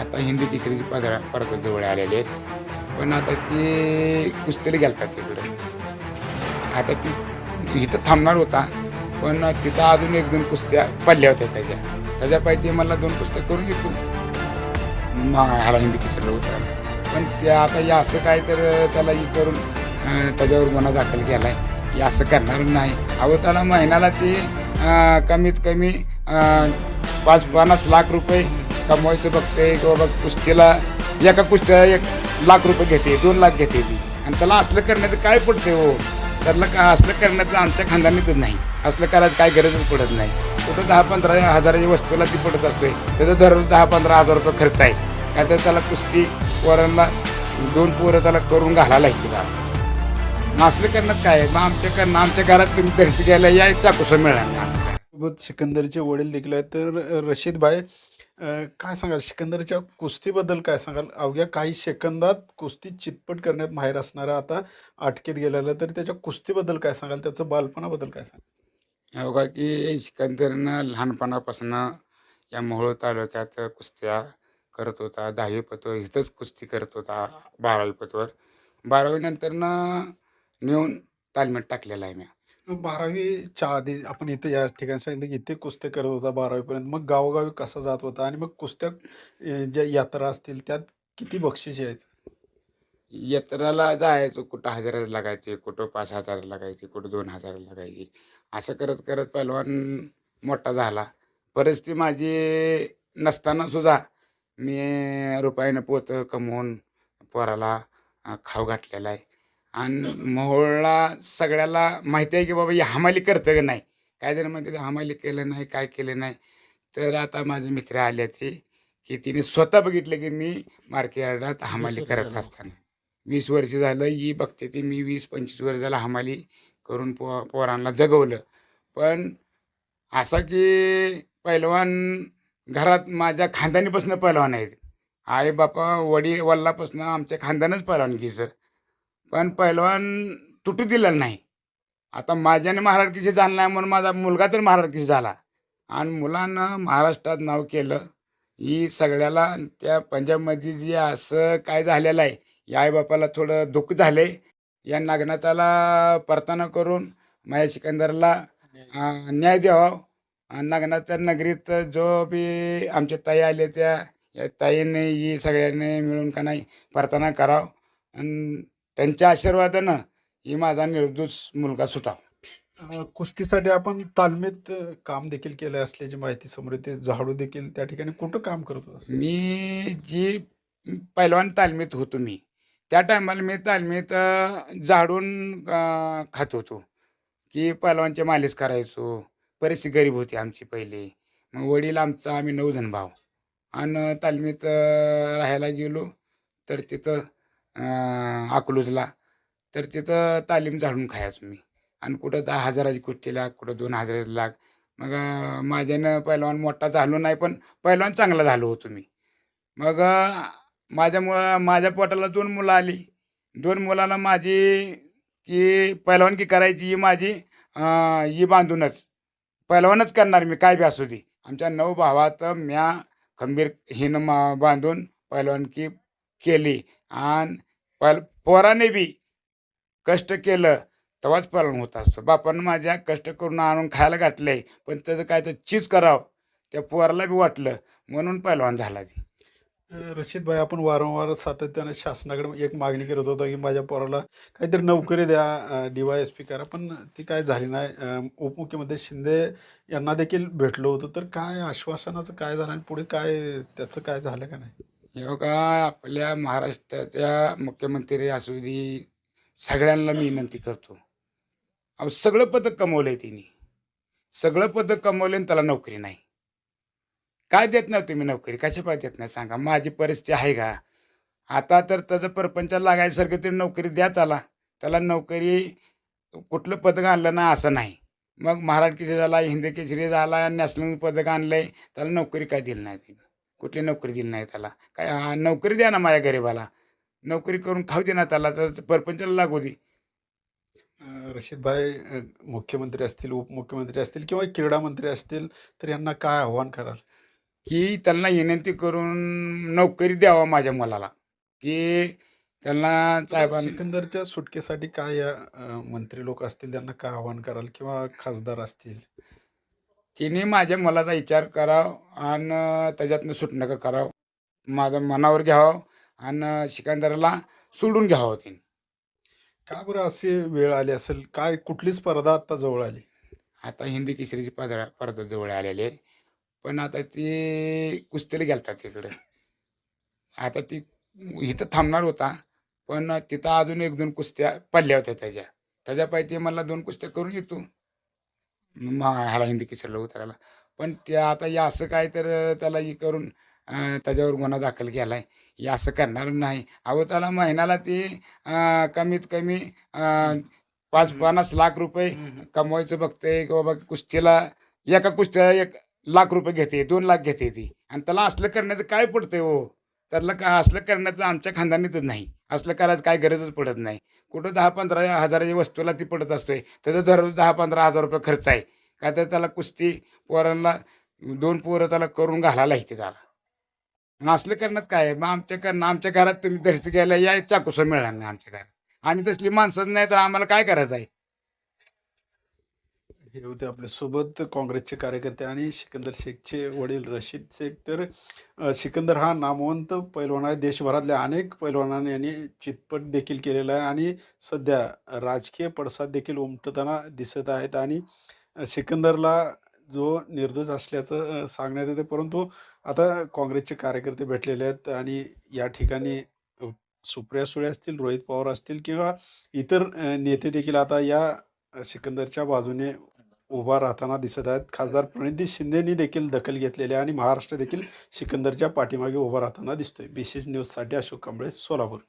आता हिंदी केसरीची पदरा परत जवळ आलेले आहेत. पण आता ते कुस्तीला गेलतात तिकडे आता ती इथं थांबणार होता पण तिथं अजून एक दोन कुस्त्या पडल्या होत्या त्याच्या. त्याच्या पाहिजे मला दोन कुस्त्या करून घेतो मग ह्याला हिंदी केसरीला होतं पण ते आता हे असं काय तर त्याला ही करून त्याच्यावर गुन्हा दाखल केला आहे हे असं करणार नाही. अहो त्याला महिन्याला ते कमीत कमी पाच पन्नास लाख रुपये कमवायचं बघते किंवा बघ कुस्तीला एका कुस्त्या एक लाख रुपये घेते दोन लाख घेते ती. आणि त्याला असलं करण्याचं काय पडते हो? त्याला का असलं करण्याचं आमच्या खानदानीतच नाही. असलं करायचं काय गरजच पडत नाही. कुठं दहा पंधरा हजाराची वस्तूला ती पडत असते. त्याचं दर दहा पंधरा हजार रुपये खर्च आहे. काय तर त्याला कुस्ती पोरांना दोन पोरं त्याला करून घालायला आहे तिला. मग असलं करण्यात काय आहे? मग आमच्याकडनं आमच्या घरात तुम्ही दर्शी घ्यायला या चाकूस मिळणार सोबत सिकंदरचे वडील देखील आहेत. तर रशीद भाई काय सांगाल? सिकंदरच्या कुस्तीबद्दल काय सांगाल? अवघ्या काही सेकंदात कुस्ती चितपट करण्यात माहेर असणारा आता अटकेत गेलेला तर त्याच्या कुस्तीबद्दल काय सांगाल? त्याचं बालपणाबद्दल काय सांगाल? अवघा का की सिकंदरनं लहानपणापासून या मोहोळ तालुक्यात कुस्त्या करत होता दहावी पतवर इथंच कुस्ती करत होता बारावी पतवर. बारावीनंतरनं नेऊन तालमीत टाकलेला आहे मी बारावीच्या आधी आपण इथे या ठिकाणी सांगितलं की इथे कुस्त्या करत होता बारावीपर्यंत. मग गावोगावी कसा जात होता आणि मग कुस्त्या ज्या यात्रा असतील त्यात किती बक्षीस यायचं? यात्राला जायचो. कुठं हजार लागायचे कुठं पाच हजार लागायचे कुठं दोन हजार लागायचे. असं करत करत पहलवान मोठा झाला. परिस्थिती माझी नसताना सुद्धा मी रुपयानं पोतं कमवून पोराला अं, खाऊ घातलेला आहे. आणि मोहोळला सगळ्याला माहिती आहे की बाबा हे हमाली करतं का नाही. काय जण म्हणते हमाली केलं नाही काय केलं नाही. तर आता माझे मित्र आले ते की तिने स्वतः बघितलं की मी मार्केटात हमाली करत असताना. वीस वर्ष झालं ही बघते ती मी वीस पंचवीस वर्ष झालं हमाली करून पो पोरांना जगवलं. पण असा की पैलवान घरात माझ्या खानदानीपासून पैलवान आहेत. आई बापा वडील वडिलापासून आमच्या खानदानच पैलवानकीचं पण पैलवान तुटू दिलेलं नाही. आता माझ्याने महाराष्ट्राची झालं नाही म्हणून माझा मुलगा तर महाराष्ट्राची झाला. आणि मुलानं महाराष्ट्रात नाव केलं. ही सगळ्याला त्या पंजाबमध्ये जे असं काय झालेलं आहे या आईबापाला थोडं दुःख झालं आहे या नागनाथाला परताना करून माझ्या सिकंदरला न्याय द्यावा. आणि नागनाथ नगरीत जो बी आमच्या ताई आले त्या या ताईने ही सगळ्यांनी मिळून का नाही परताना करावं. आणि त्यांच्या आशीर्वादानं ही माझा निर्दोष मुलगा सुटावा. अं, कुस्तीसाठी आपण तालमीत अं, काम देखील केलं असल्याची माहिती समोर येते झाडू देखील त्या ठिकाणी कुठं काम करत होता? मी जी पैलवान तालमीत होतो मी त्या टायमाला मी तालमीत अ, झाडून अ, खात होतो. की पैलवानचे मालिश करायचो परिस्थिती गरीब होती आमची पहिले. मग वडील आमचा आम्ही नऊ जण भाव आणि तालमीत अ, राहायला गेलो तर तिथं अकलूजला. तर तिथं तालीम झाडून खायचो मी. आणि कुठं दहा हजाराची कुस्ती लाग कुठं दोन हजाराची लाग. मग माझ्यानं पैलवान मोठा झालो नाही पण पैलवान चांगला झालो होतो मी. मग माझ्या मुला माझ्या पोटाला दोन मुलं आली. दोन मुलाला माझी की पैलवानकी करायची ही माझी ही बांधूनच. पैलवानच करणार मी काय बी असू दे. आमच्या नऊ भावात म्या खंबीर हिनं मा बांधून पैलवानकी केली. आणि पैल पोराने बी कष्ट केलं तेव्हाच पालन होत असतो. बापानं माझ्या कष्ट करून आणून खायला घातलंय पण त्याचं काय तर चीज करावं त्या पोराला बी वाटलं म्हणून पहिलवान झाला ती. रशीदभाई रशीद भाई आपण वारंवार सातत्यानं शासनाकडे एक मागणी करत होतो की माझ्या पोराला काहीतरी नोकरी द्या डी वाय एस पी करा पण ती काय झाली नाही. उपमुख्यमंत्री शिंदे यांना देखील भेटलो होतो. तर काय आश्वासनाचं काय झालं आणि पुढे काय त्याचं काय झालं का नाही? हे बघा आपल्या महाराष्ट्राच्या मुख्यमंत्री असू दे सगळ्यांना मी विनंती करतो. अहो सगळं पदक कमवलंय तिने. सगळं पदक कमवलं आणि त्याला नोकरी नाही. काय देत नाही तुम्ही नोकरी? कशा पाय देत नाही? सांगा. माझी परिस्थिती आहे का? आता तर त्याचं परपंच लागायसारखं तरी नोकरी द्या त्याला. त्याला नोकरी कुठलं पदक आणलं ना असं नाही. मग महाराष्ट्र केसरी झाला हिंदी केसरी झाला नॅशनल पदक आणलं आहे त्याला नोकरी काय दिली नाही तुम्ही कुठली नोकरी दिली नाही त्याला. काय हा, नोकरी द्या ना माझ्या गरीबाला. नोकरी करून खाऊ दे ना त्याला तर परपंचाला लागू दे. अं, रशीद भाई अं, मुख्यमंत्री असतील उपमुख्यमंत्री असतील किंवा क्रीडा मंत्री असतील तर यांना काय आव्हान कराल? ही त्यांना विनंती करून नोकरी द्यावा माझ्या मुलाला. की त्यांना साहेबांना सिकंदरच्या सुटकेसाठी काय या मंत्री लोक असतील त्यांना काय आव्हान कराल किंवा खासदार असतील? तिने माझ्या मुलाचा विचार करावा आणि त्याच्यातनं सुटणं करावं. माझं मनावर घ्यावं आणि सिकंदरला सोडून घ्यावं तिने. का बरं अशी वेळ आली असेल? काय कुठली स्पर्धा आता जवळ आली? आता हिंदी केसरीची पदरा स्पर्धा जवळ आलेली आहे. पण आता ती कुस्तीला गेलतात तिकडे. आता ती इथं थांबणार होता पण तिथं अजून एक दोन कुस्त्या पडल्या होत्या त्याच्या. त्याच्या पाहिजे मला दोन कुस्त्या करून येतो मग ह्याला हिंदी केसरीला उतरायला. पण ते आता हे असं काय तर त्याला हे करून त्याच्यावर गुन्हा दाखल केला आहे हे असं करणार नाही. अहो त्याला महिन्याला ते कमीत कमी पाच पन्नास लाख रुपये कमवायचं बघते की बाबा कुस्तीला एका कुस्त्या एक लाख रुपये घेते दोन लाख घेते ती. आणि त्याला असलं करण्याचं काय पडतंय हो? त्यातलं का असलं करण्याचं आमच्या खानदानीतच नाही. असलं करायचं काय गरजच पडत नाही. कुठं दहा पंधरा हजाराच्या वस्तूला ती पडत असते त्याचा दर दहा पंधरा हजार रुपये खर्च आहे. का तर त्याला कुस्ती पोरांना दोन पोरं त्याला करून घालायला येते त्याला. असलं करण्यात काय मग आमच्या करणं आमच्या घरात तुम्ही दर्शी घ्यायला या चाकूसं मिळणार नाही आमच्या घरात. आम्ही तसली माणसंच नाही तर आम्हाला काय करायचं आहे? हे होते आपल्यासोबत काँग्रेसचे कार्यकर्ते आणि सिकंदर शेखचे वडील रशीद शेख. तर अ, सिकंदर हा नामवंत पैलवान आहे. देशभरातल्या अनेक पैलवानांनी यांनी चितपट देखील केलेला आहे आणि सध्या राजकीय पडसाद देखील उमटताना दिसत आहेत आणि अ, सिकंदरला जो निर्दोष असल्याचं अ, सांगण्यात येते. परंतु आता काँग्रेसचे कार्यकर्ते भेटलेले आहेत आणि या ठिकाणी अ, सुप्रिया सुळे असतील रोहित पवार असतील किंवा इतर अ, नेते देखील आता या अ, सिकंदरच्या बाजूने उभा राहताना दिसत आहेत. खासदार प्रणिती शिंदेनी देखील दखल घेतलेली आहे आणि महाराष्ट्र देखील सिकंदरच्या पाठीमागे उभा राहताना दिसतोय. बी सी न्यूजसाठी अशोक कांबळे सोलापूर.